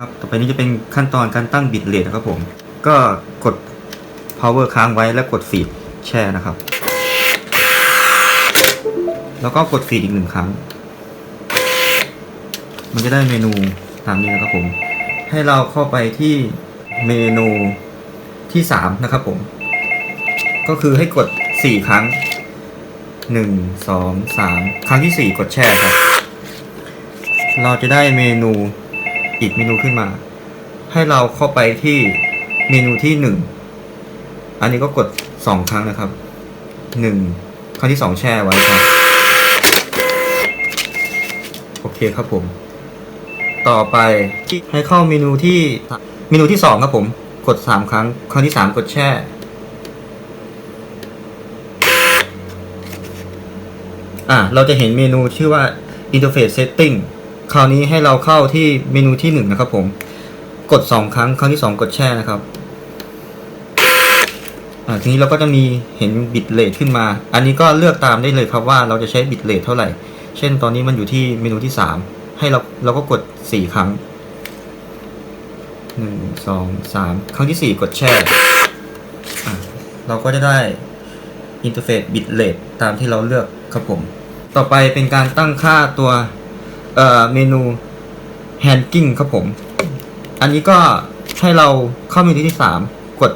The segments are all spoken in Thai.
ครับ ต่อไปนี้จะเป็นขั้นตอนการตั้งบิตเรทนะครับผม ก็กด power ค้างไว้แล้วกดฟีดแช่นะครับ แล้วก็กดฟีดอีกหนึ่งครั้ง มันจะได้เมนูตามนี้นะครับผม ให้เราเข้าไปที่เมนูที่สามนะครับผม ก็คือให้กดสี่ครั้งหนึ่งสองสามครั้งที่สี่กดแช่ครับ เราจะได้เมนู อีกเมนูขึ้นมา ให้เราเข้าไปที่เมนูที่หนึ่งอันนี้ก็กดสองครั้งนะครับหนึ่งครั้งที่สองแช่ไว้ครับ โอเคครับผม ต่อไปให้เข้าเมนูที่เมนูที่สองครับผม กดสามครั้ง ครั้งที่สามกดแช่อะเราจะเห็นเมนูชื่อว่า interface setting คราวนี้ให้เราเข้าที่เมนูที่หนึ่งนะครับผม กดสองครั้ง ครั้งที่สองกดแช่นะครับทีนี้เราก็จะมีเห็นบิตเรทขึ้นมา อันนี้ก็เลือกตามได้เลยครับว่าเราจะใช้บิตเรทเท่าไหร่ เช่นตอนนี้มันอยู่ที่เมนูที่สามให้เราเราก็กดสี่ครั้งหนึ่งสองสามครั้งที่สี่กดแช่เราก็จะได้อินเทอร์เฟซบิตเรทตามที่เราเลือกครับผม ต่อไปเป็นการตั้งค่าตัว เอ่อเมนู handling ครับผม อันนี้ก็ให้เราเข้าเมนูที่สามกด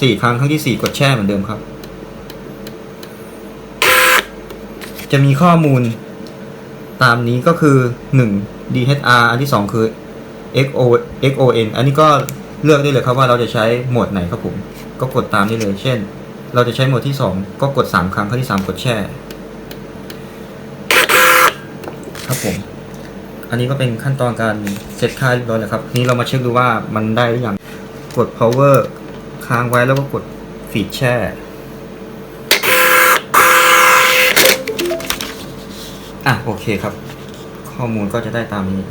สี่ครั้งครั้งที่สี่กดแช่เหมือนเดิมครับ จะมีข้อมูลตามนี้ก็คือหนึ่ง DHR อันที่สองคือ XO XON อันนี้ก็เลือกได้เลยครับว่าเราจะใช้โหมดไหนครับผม ก็กดตามได้เลย เช่น เราจะใช้โหมดที่สองก็กดสามครั้งครั้งที่สามกดแช่ ครับผม อันนี้ก็เป็นขั้นตอนการเซตค่าเรียบร้อยแล้วครับทีนี้เรามาเช็คดูว่ามันได้หรือยังกด power ค้างไว้แล้วก็กดฟีดแช่อะโอเคครับ ข้อมูลก็จะได้ตามนี้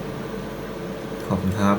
ขอบคุณครับ